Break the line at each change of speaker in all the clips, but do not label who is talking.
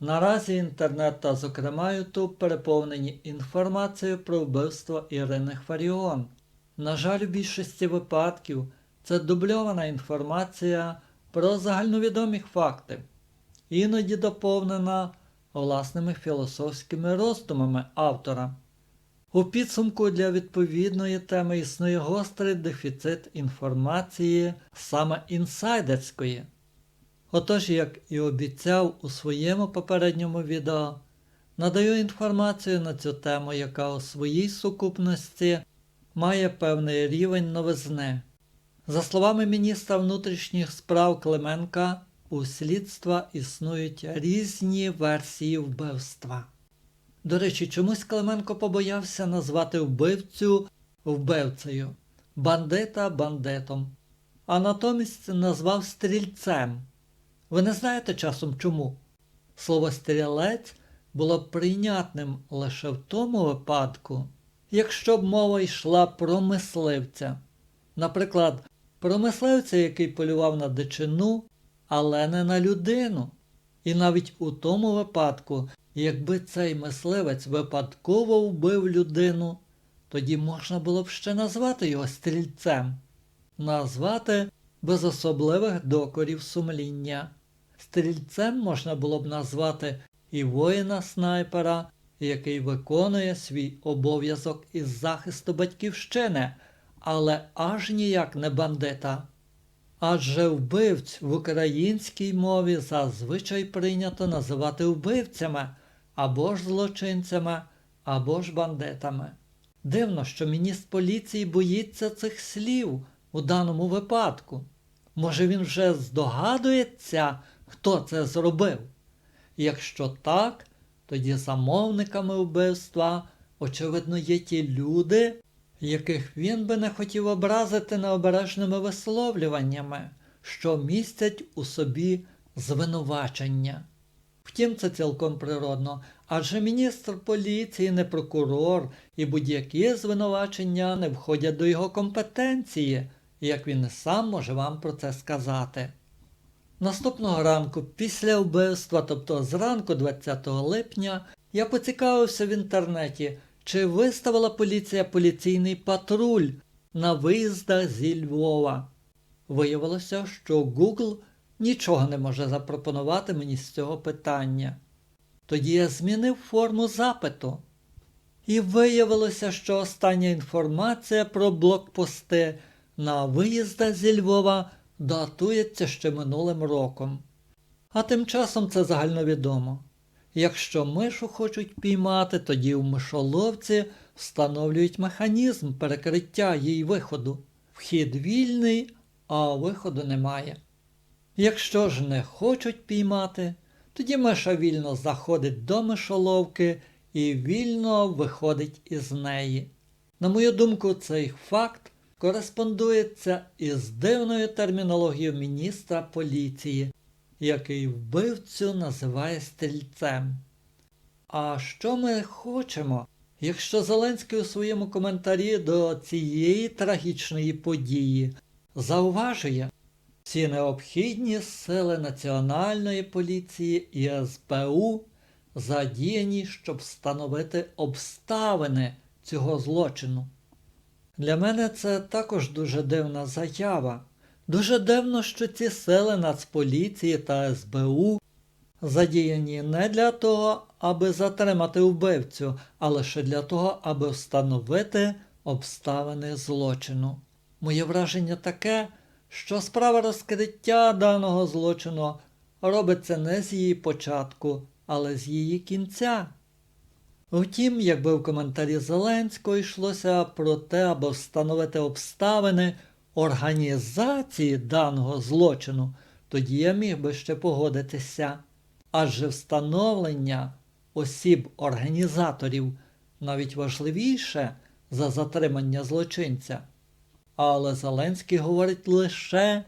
Наразі інтернет та, зокрема, Ютуб переповнені інформацією про вбивство Ірини Фаріон. На жаль, у більшості випадків це дубльована інформація про загальновідомі факти, іноді доповнена власними філософськими роздумами автора. У підсумку для відповідної теми існує гострий дефіцит інформації саме інсайдерської. Отож, як і обіцяв у своєму попередньому відео, надаю інформацію на цю тему, яка у своїй сукупності має певний рівень новизни. За словами міністра внутрішніх справ Клименка, у слідства існують різні версії вбивства. До речі, чомусь Клименко побоявся назвати вбивцю вбивцею, бандита бандитом, а натомість назвав стрільцем. Ви не знаєте часом чому? Слово стрілець було прийнятним лише в тому випадку, якщо б мова йшла про мисливця. Наприклад, про мисливця, який полював на дичину, але не на людину. І навіть у тому випадку, якби цей мисливець випадково вбив людину, тоді можна було б ще назвати його стрільцем, назвати без особливих докорів сумління. Стрільцем можна було б назвати і воїна-снайпера, який виконує свій обов'язок із захисту батьківщини, але аж ніяк не бандита. Адже вбивць в українській мові зазвичай прийнято називати вбивцями або ж злочинцями, або ж бандитами. Дивно, що міністр поліції боїться цих слів у даному випадку. Може він вже здогадується, хто це зробив? Якщо так, тоді замовниками вбивства, очевидно, є ті люди, яких він би не хотів образити необережними висловлюваннями, що містять у собі звинувачення. Втім, це цілком природно, адже міністр поліції не прокурор, і будь-які звинувачення не входять до його компетенції, як він сам може вам про це сказати. Наступного ранку, після вбивства, тобто зранку 20 липня, я поцікавився в інтернеті, чи виставила поліція поліційний патруль на виїздах зі Львова. Виявилося, що Google нічого не може запропонувати мені з цього питання. Тоді я змінив форму запиту. І виявилося, що остання інформація про блокпости на виїздах зі Львова датується ще минулим роком. А тим часом це загальновідомо. Якщо мишу хочуть піймати, тоді в мишоловці встановлюють механізм перекриття її виходу. Вхід вільний, а виходу немає. Якщо ж не хочуть піймати, тоді миша вільно заходить до мишоловки і вільно виходить із неї. На мою думку, цей факт кореспондується із дивною термінологією міністра поліції, який вбивцю називає стрільцем. А що ми хочемо, якщо Зеленський у своєму коментарі до цієї трагічної події зауважує всі необхідні сили Національної поліції і СБУ задіяні, щоб встановити обставини цього злочину? Для мене це також дуже дивна заява. Дуже дивно, що ці сили Нацполіції та СБУ задіяні не для того, аби затримати вбивцю, а лише для того, аби встановити обставини злочину. Моє враження таке, що справа розкриття даного злочину робиться не з її початку, але з її кінця. Втім, якби в коментарі Зеленського йшлося про те, аби встановити обставини організації даного злочину, тоді я міг би ще погодитися. Адже встановлення осіб організаторів навіть важливіше за затримання злочинця. Але Зеленський говорить лише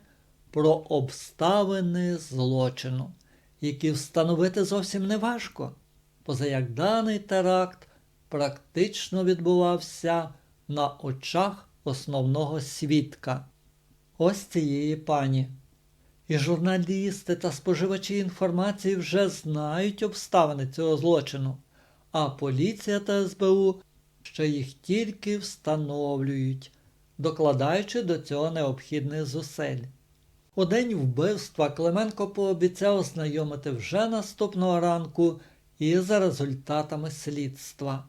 про обставини злочину, які встановити зовсім не важко позаяк даний теракт практично відбувався на очах основного свідка, ось цієї пані. І журналісти та споживачі інформації вже знають обставини цього злочину, а поліція та СБУ ще їх тільки встановлюють, докладаючи до цього необхідних зусиль. У день вбивства Клименко пообіцяв ознайомити вже наступного ранку із результатами слідства.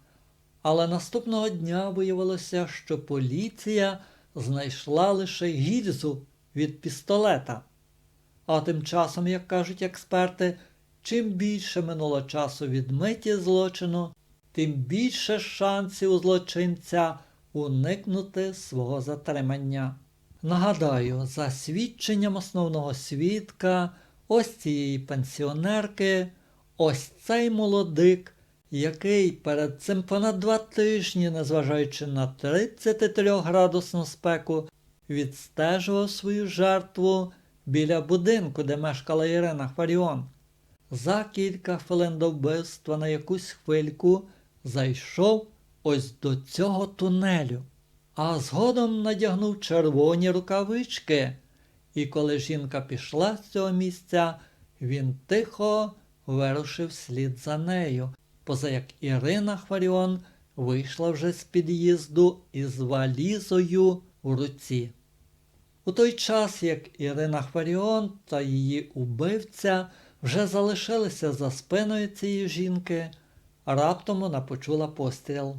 Але наступного дня виявилося, що поліція знайшла лише гільзу від пістолета. А тим часом, як кажуть експерти, чим більше минуло часу від миті злочину, тим більше шансів у злочинця уникнути свого затримання. Нагадаю, за свідченням основного свідка, ось цієї пенсіонерки, ось цей молодик, який перед цим понад два тижні, незважаючи на 33-градусну спеку, відстежував свою жертву біля будинку, де мешкала Ірина Фаріон. За кілька хвилин до вбивства на якусь хвильку зайшов ось до цього тунелю, а згодом надягнув червоні рукавички. І коли жінка пішла з цього місця, він тихо вирушив слід за нею, поза як Ірина Хваріон вийшла вже з під'їзду із валізою у руці. У той час, як Ірина Хваріон та її убивця вже залишилися за спиною цієї жінки, раптом вона почула постріл,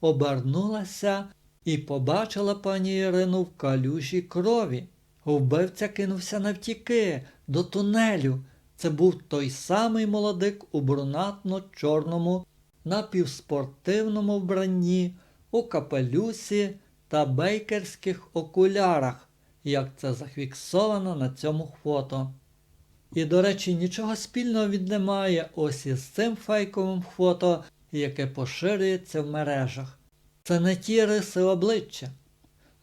обернулася і побачила пані Ірину в калюжі крові. Вбивця кинувся навтіки до тунелю. Це був той самий молодик у брунатно-чорному, напівспортивному вбранні, у капелюсі та бейкерських окулярах, як це зафіксовано на цьому фото. І, до речі, нічого спільного він не має ось із цим фейковим фото, яке поширюється в мережах. Це не ті риси обличчя.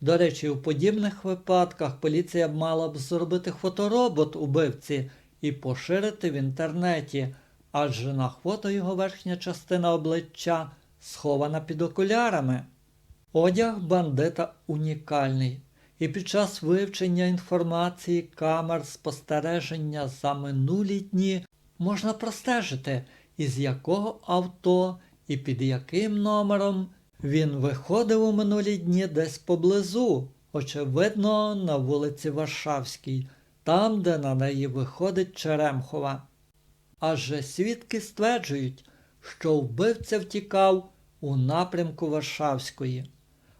До речі, у подібних випадках поліція б мала б зробити фоторобот убивці і поширити в інтернеті, адже на фото його верхня частина обличчя схована під окулярами. Одяг бандита унікальний, і під час вивчення інформації камер спостереження за минулі дні можна простежити, із якого авто і під яким номером він виходив у минулі дні десь поблизу, очевидно, на вулиці Варшавській, там, де на неї виходить Черемхова. Адже свідки стверджують, що вбивця втікав у напрямку Варшавської,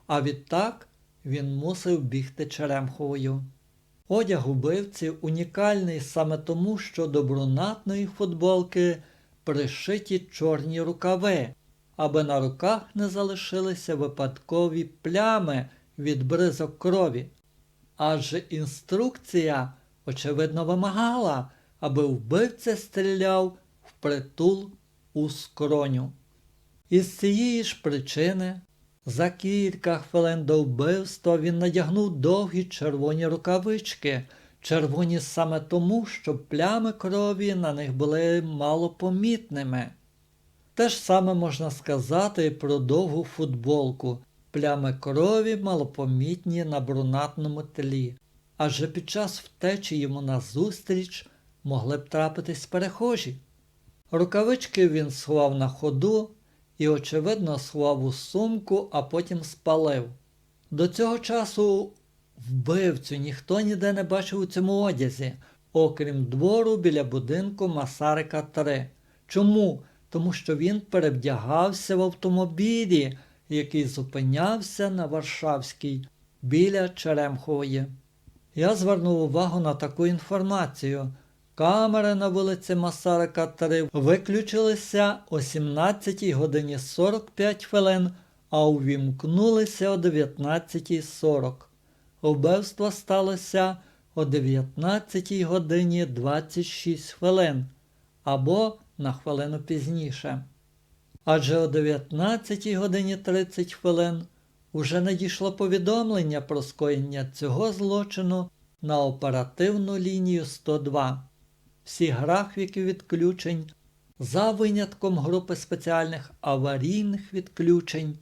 а відтак він мусив бігти Черемховою. Одяг убивці унікальний саме тому, що до брунатної футболки пришиті чорні рукави, аби на руках не залишилися випадкові плями від бризок крові. Адже інструкція, очевидно, вимагала, аби вбивця стріляв впритул у скроню. Із цієї ж причини за кілька хвилин до вбивства він надягнув довгі червоні рукавички, червоні саме тому, що плями крові на них були малопомітними. Те ж саме можна сказати і про довгу футболку. Плями крові малопомітні на брунатному тлі, адже під час втечі йому назустріч могли б трапитись перехожі. Рукавички він сховав на ходу і, очевидно, сховав у сумку, а потім спалив. До цього часу вбивцю ніхто ніде не бачив у цьому одязі, окрім двору біля будинку Масарика 3. Чому? Тому що він перевдягався в автомобілі, який зупинявся на Варшавській біля Черемхової. Я звернув увагу на таку інформацію. Камери на вулиці Масарика 3 виключилися о 17 годині 45 хвилин, а увімкнулися о 19.40. Вбивство сталося о 19 годині 26 хвилин або на хвилину пізніше. Адже о 19 годині 30 хвилин уже надійшло повідомлення про скоєння цього злочину на оперативну лінію 102. Всі графіки відключень, за винятком групи спеціальних аварійних відключень,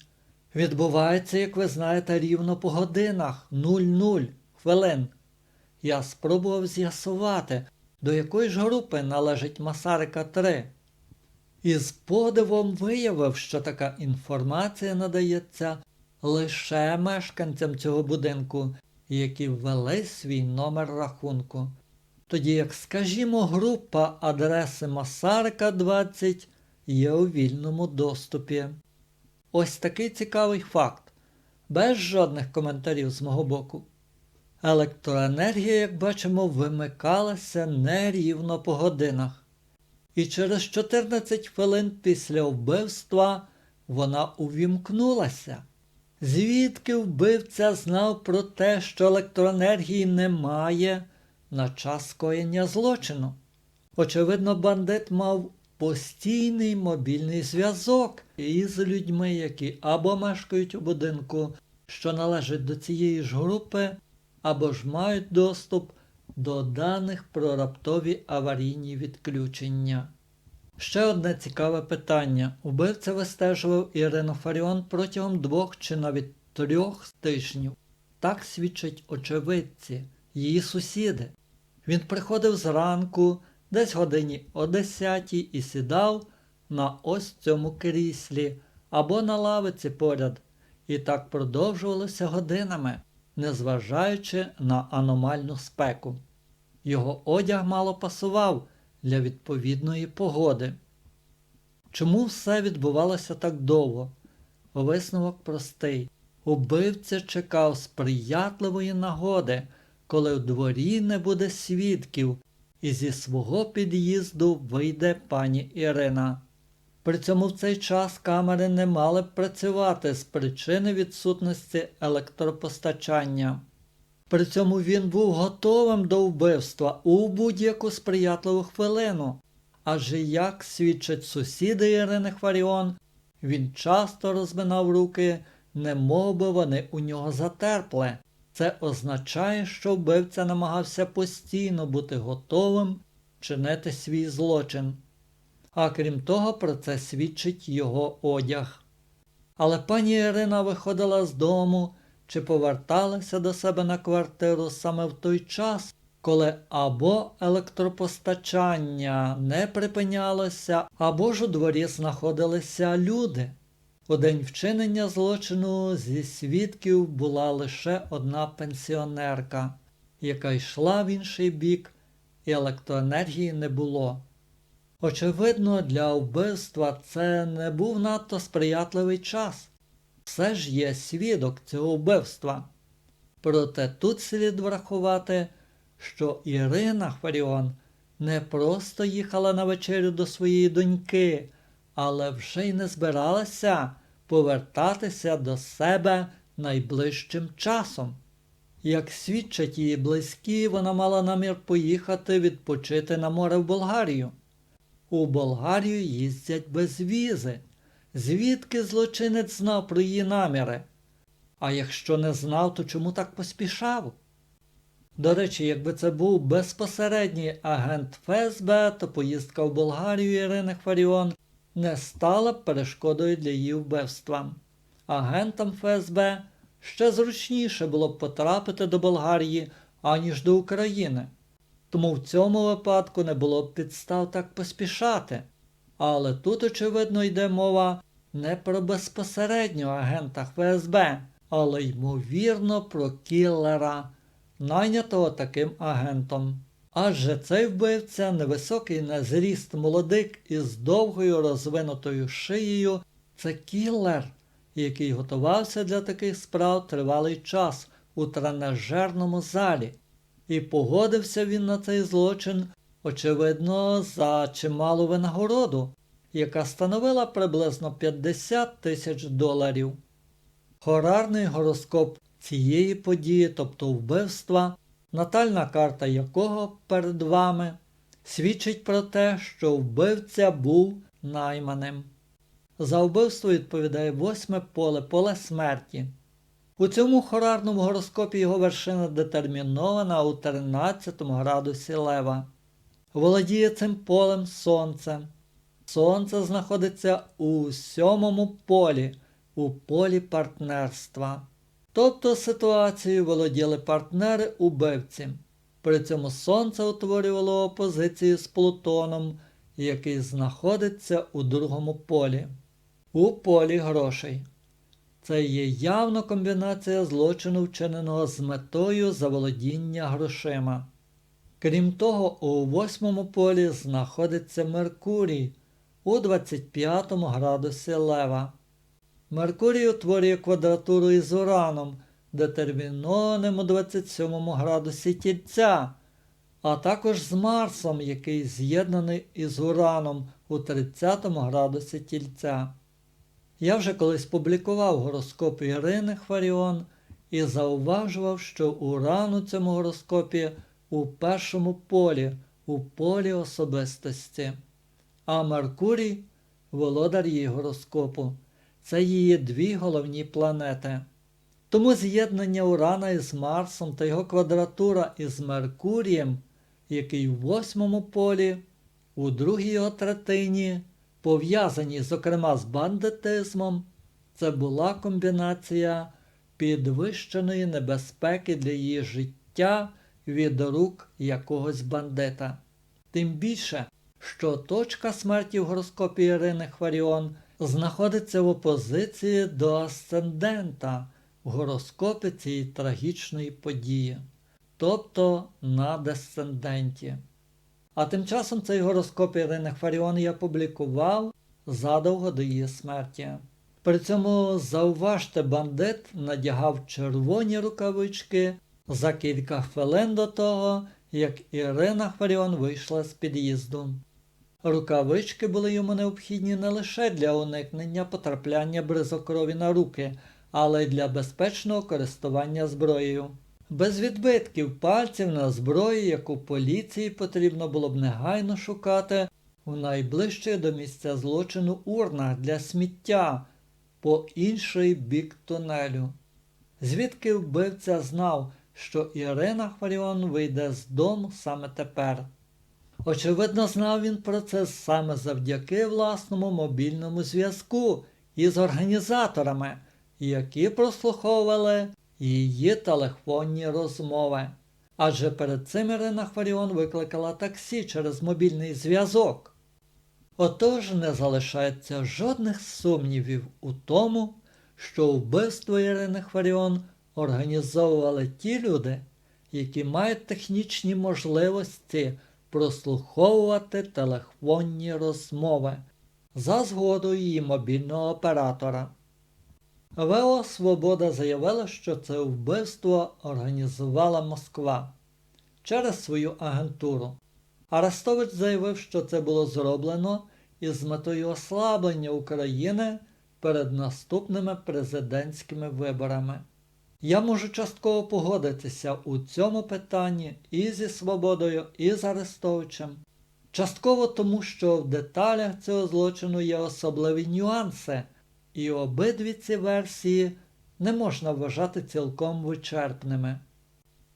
відбуваються, як ви знаєте, рівно по годинах 00 хвилин. я спробував з'ясувати, до якої ж групи належить Масарика 3. І з подивом виявив, що така інформація надається лише мешканцям цього будинку, які ввели свій номер рахунку. Тоді як, скажімо, група адреси Масарика 20 є у вільному доступі. Ось такий цікавий факт, без жодних коментарів з мого боку. Електроенергія, як бачимо, вимикалася нерівно по годинах. І через 14 хвилин після вбивства вона увімкнулася. Звідки вбивця знав про те, що електроенергії немає на час скоєння злочину? Очевидно, бандит мав постійний мобільний зв'язок із людьми, які або мешкають у будинку, що належить до цієї ж групи, або ж мають доступ до даних про раптові аварійні відключення. Ще одне цікаве питання. Убивця вистежував Ірину Фаріон протягом двох чи навіть трьох тижнів. Так свідчать очевидці, її сусіди. Він приходив зранку, десь годині о 10 і сідав на ось цьому кріслі або на лавиці поряд. І так продовжувалося годинами, незважаючи на аномальну спеку. Його одяг мало пасував для відповідної погоди. Чому все відбувалося так довго? Висновок простий. Убивця чекав сприятливої нагоди, коли в дворі не буде свідків, і зі свого під'їзду вийде пані Ірина. При цьому в цей час камери не мали б працювати з причини відсутності електропостачання. При цьому він був готовим до вбивства у будь-яку сприятливу хвилину. Адже, як свідчать сусіди Ірини Хваріон, він часто розминав руки, не би вони у нього затерпли. Це означає, що вбивця намагався постійно бути готовим чинити свій злочин. А крім того, про це свідчить його одяг. Але пані Ірина виходила з дому чи поверталася до себе на квартиру саме в той час, коли або електропостачання не припинялося, або ж у дворі знаходилися люди. У день вчинення злочину зі свідків була лише одна пенсіонерка, яка йшла в інший бік, і електроенергії не було. Очевидно, для вбивства це не був надто сприятливий час. Все ж є свідок цього вбивства. Проте тут слід врахувати, що Ірина Хваріон не просто їхала на вечерю до своєї доньки, але вже й не збиралася повертатися до себе найближчим часом. Як свідчать її близькі, вона мала намір поїхати відпочити на море в Болгарію. У Болгарію їздять без візи. Звідки злочинець знав про її наміри? А якщо не знав, то чому так поспішав? До речі, якби це був безпосередній агент ФСБ, то поїздка в Болгарію Ірини Хваріон не стала б перешкодою для її вбивства. Агентам ФСБ ще зручніше було б потрапити до Болгарії, аніж до України. Тому в цьому випадку не було б підстав так поспішати. Але тут, очевидно, йде мова не про безпосереднього агента ФСБ, але ймовірно про кіллера, найнятого таким агентом. Адже цей вбивця невисокий на зріст молодик із довгою розвинутою шиєю це кіллер, який готувався для таких справ тривалий час у тренажерному залі. І погодився він на цей злочин, очевидно, за чималу винагороду, яка становила приблизно 50 тисяч доларів. Хорарний гороскоп цієї події, тобто вбивства, натальна карта якого перед вами, свідчить про те, що вбивця був найманим. За вбивство відповідає восьме поле, поле смерті. У цьому хорарному гороскопі його вершина детермінована у 13 градусі лева. Володіє цим полем сонце. Сонце знаходиться у сьомому полі, у полі партнерства. Тобто ситуацією володіли партнери убивці. При цьому Сонце утворювало опозицію з Плутоном, який знаходиться у другому полі. У полі грошей. Це є явно комбінація злочину, вчиненого з метою заволодіння грошима. Крім того, у восьмому полі знаходиться Меркурій у 25 градусі Лева. Меркурій утворює квадратуру із Ураном, детермінованим у 27 градусі Тільця, а також з Марсом, який з'єднаний із Ураном у 30 градусі Тільця. Я вже колись публікував гороскоп Ірини Хваріон і зауважував, що Уран у цьому гороскопі у першому полі, у полі особистості, а Меркурій володар її гороскопу. Це її дві головні планети. Тому з'єднання Урана із Марсом та його квадратура із Меркурієм, який в восьмому полі, у другій його третині, пов'язані, зокрема, з бандитизмом, це була комбінація підвищеної небезпеки для її життя від рук якогось бандита. Тим більше, що точка смерті в гороскопі Ірини Хваріон знаходиться в опозиції до асцендента в гороскопі цієї трагічної події, тобто на десценденті. А тим часом цей гороскоп Ірини Хваріон я публікував задовго до її смерті. При цьому зауважте, бандит надягав червоні рукавички за кілька хвилин до того, як Ірина Хваріон вийшла з під'їзду. Рукавички були йому необхідні не лише для уникнення потрапляння бризокрові на руки, але й для безпечного користування зброєю. Без відбитків пальців на зброї, яку поліції потрібно було б негайно шукати в найближчих до місця злочину урнах для сміття по інший бік тунелю. Звідки вбивця знав, що Ірина Хваріон вийде з дому саме тепер. Очевидно, знав він про це саме завдяки власному мобільному зв'язку із організаторами, які прослуховували її телефонні розмови. Адже перед цим Ірина Хваріон викликала таксі через мобільний зв'язок. Отож не залишається жодних сумнівів у тому, що вбивство Ірини Хваріон організовували ті люди, які мають технічні можливості прослуховувати телефонні розмови за згодою її мобільного оператора. ВО Свобода заявила, що це вбивство організувала Москва через свою агентуру. Арестович заявив, що це було зроблено із метою ослаблення України перед наступними президентськими виборами. Я можу частково погодитися у цьому питанні і зі Свободою, і з Арестовичем. Частково тому, що в деталях цього злочину є особливі нюанси, і обидві ці версії не можна вважати цілком вичерпними.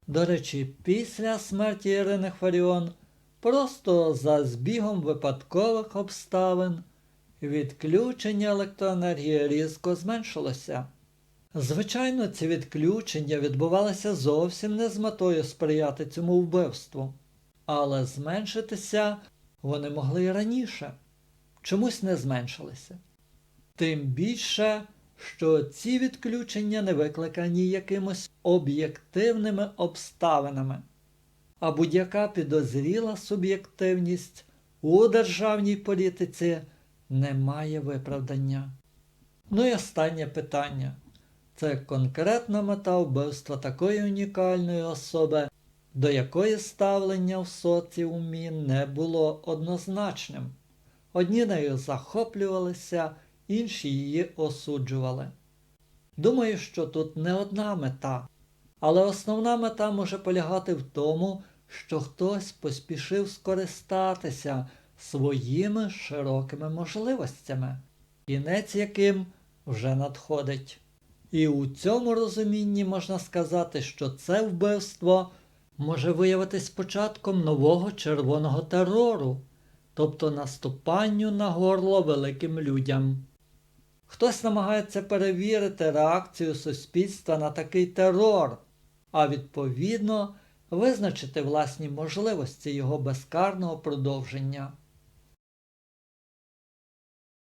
До речі, після смерті Ірини Хваріон просто за збігом випадкових обставин відключення електроенергії різко зменшилося. Звичайно, ці відключення відбувалися зовсім не з метою сприяти цьому вбивству, але зменшитися вони могли й раніше, чомусь не зменшилися. Тим більше, що ці відключення не викликані якимось об'єктивними обставинами, а будь-яка підозріла суб'єктивність у державній політиці не має виправдання. Ну і останнє питання. Це конкретна мета вбивства такої унікальної особи, до якої ставлення в соціумі не було однозначним. Одні нею захоплювалися, інші її осуджували. Думаю, що тут не одна мета, але основна мета може полягати в тому, що хтось поспішив скористатися своїми широкими можливостями, кінець яким вже надходить. І у цьому розумінні можна сказати, що це вбивство може виявитись початком нового червоного терору, тобто наступанню на горло великим людям. Хтось намагається перевірити реакцію суспільства на такий терор, а відповідно визначити власні можливості його безкарного продовження.